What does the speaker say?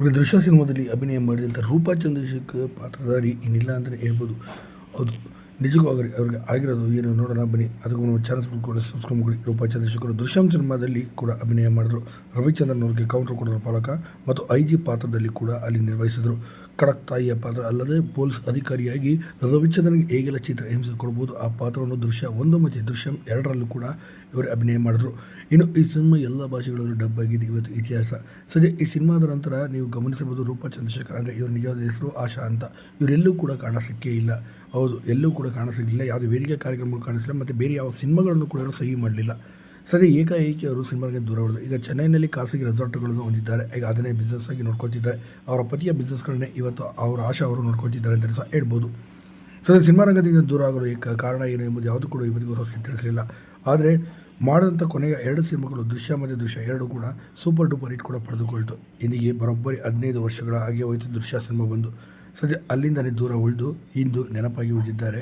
ಇವರು ದೃಶ್ಯ ಸಿನಿಮಾದಲ್ಲಿ ಅಭಿನಯ ಮಾಡಿದಂಥ ರೂಪಾ ಚಂದ್ರಶೇಖರ್ ಪಾತ್ರಧಾರಿ ಏನಿಲ್ಲ ಅಂತಲೇ ಹೇಳ್ಬೋದು. ಹೌದು, ನಿಜಕ್ಕೂ ಆಗಲಿ ಅವ್ರಿಗೆ ಆಗಿರೋದು ಏನು ನೋಡೋಣ, ಬನ್ನಿ. ಅದಕ್ಕೂ ನಾವು ಚಾನಲ್ಸ್ ಕೂಡ ಸಬ್ಸ್ಕ್ರೈಬ್ ಮಾಡಿ. ರೂಪಾ ಚಂದ್ರಶೇಖರ್ ದೃಶ್ಯಂ ಸಿನಿಮಾದಲ್ಲಿ ಕೂಡ ಅಭಿನಯ ಮಾಡಿದ್ರು. ರವಿಚಂದ್ರನ್ ಅವ್ರಿಗೆ ಕೌಂಟರ್ ಕೊಡೋರ ಪಾಲಕ ಮತ್ತು ಐ ಪಾತ್ರದಲ್ಲಿ ಕೂಡ ಅಲ್ಲಿ ನಿರ್ವಹಿಸಿದರು. ಖಡಕ್ ತಾಯಿಯ ಪಾತ್ರ ಅಲ್ಲದೆ ಪೊಲೀಸ್ ಅಧಿಕಾರಿಯಾಗಿ ರವಿಚಂದ್ರನಿಗೆ ಹೇಗೆಲ್ಲ ಚಿತ್ರ ಹಿಂಸೆ ಕೊಡಬಹುದು ಆ ಪಾತ್ರವನ್ನು ದೃಶ್ಯ ಒಂದು ಮತ್ತು ದೃಶ್ಯಂ ಎರಡರಲ್ಲೂ ಕೂಡ ಇವರು ಅಭಿನಯ ಮಾಡಿದ್ರು. ಇನ್ನು ಈ ಸಿನಿಮಾ ಎಲ್ಲ ಭಾಷೆಗಳಲ್ಲೂ ಡಬ್ ಆಗಿದೆ. ಇವತ್ತು ಇತಿಹಾಸ. ಸದ್ಯ ಈ ಸಿನಿಮಾದ ನಂತರ ನೀವು ಗಮನಿಸಬಹುದು ರೂಪಾ ಚಂದ್ರಶೇಖರ್ ಅಂದರೆ ಇವರು ನಿಜವಾದ ಹೆಸರು ಆಶಾ ಅಂತ. ಇವರೆಲ್ಲೂ ಕೂಡ ಕಾಣಿಸಕ್ಕೇ ಇಲ್ಲ. ಹೌದು, ಎಲ್ಲೂ ಕೂಡ ಕಾಣಿಸಲಿಲ್ಲ ಯಾವುದೇ ವೇದಿಕೆ ಕಾರ್ಯಕ್ರಮಗಳು ಕಾಣಿಸಿಲ್ಲ. ಮತ್ತು ಬೇರೆ ಯಾವ ಸಿನಿಮಾಗಳನ್ನು ಕೂಡ ಸಹಿ ಮಾಡಲಿಲ್ಲ. ಸದ್ಯ ಏಕಾಏಕಿ ಅವರು ಸಿನಿಮಾಗೆ ದೂರ ಹೊಡೆದರು ಈಗ ಚೆನ್ನೈನಲ್ಲಿ ಖಾಸಗಿ ರೆಸಾರ್ಟ್ಗಳನ್ನು ಹೊಂದಿದ್ದಾರೆ. ಈಗ ಅದನ್ನೇ ಬಿಸ್ನೆಸ್ ಆಗಿ ನೋಡ್ಕೊತಿದ್ದಾರೆ ಅವರ ಪತಿಯ ಬಿಸ್ನೆಸ್ಗಳನ್ನೇ ಇವತ್ತು ಅವರ ಆಶಾ ಅವರು ನೋಡ್ಕೊತಿದ್ದಾರೆ ಅಂತ ಸಹ ಹೇಳ್ಬೋದು. ಸದ್ಯ ಸಿನಿಮಾ ರಂಗದಿಂದ ದೂರ ಆಗಲು ಕಾರಣ ಏನು ಎಂಬುದು ಯಾವುದು ಕೂಡ ಇವತ್ತಿಗೂ ಸಹ ತಿಳಿಸಲಿಲ್ಲ ಆದರೆ ಮಾಡಿದಂಥ ಕೊನೆಯ ಎರಡು ಸಿನಿಮಾಗಳು ದೃಶ್ಯ ಮತ್ತು ದೃಶ್ಯ ಎರಡು ಕೂಡ ಸೂಪರ್ ಡೂಪರ್ ಹಿಟ್ ಕೂಡ ಪಡೆದುಕೊಳ್ತು. ಇಂದಿಗೆ ಬರೋಬ್ಬರಿ ಹದಿನೈದು ವರ್ಷಗಳ ಹಾಗೆ ಹೋಯಿತು ದೃಶ್ಯ ಸಿನಿಮಾ ಬಂದು. ಸದ್ಯ ಅಲ್ಲಿಂದಲೇ ದೂರ ಉಳಿದು ಇಂದು ನೆನಪಾಗಿ ಉಳಿದಿದ್ದಾರೆ